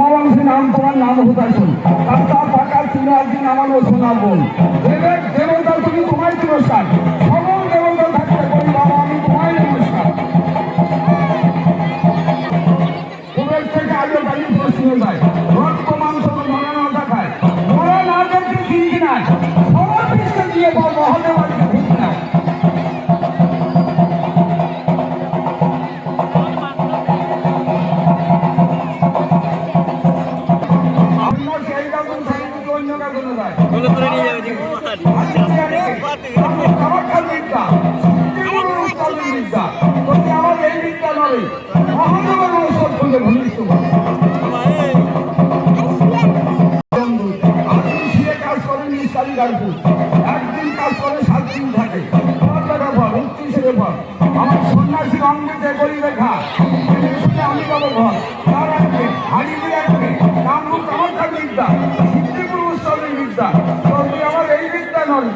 মামাংসী নাম তোমার নাম হুতাইছুন কাকা পাকা একদিন নামানো সোনার বোন। দেবের দেবতা তুমি তোমায় পুরস্কার। সকল দেবতা থাকতে করি বাবা, আমি রক্ত, মাংস মনে আমার এই বিদ্যা নয় ঔষধ খুঁজে ভূমিষ্ঠ গাড়ি একদিন কাজ করে সাত দিন থাকে টাকা ফল উনত্রিশের ফল আমার সন্ন্যাসী অঙ্গেতে গড়ি রেখা আমি যাব ঘর তার আগে হাড়ি দিয়ে রাখবে পুরুষ চমৎকার বিদ্যা বিদ্যা আমার এই বিদ্যা নয়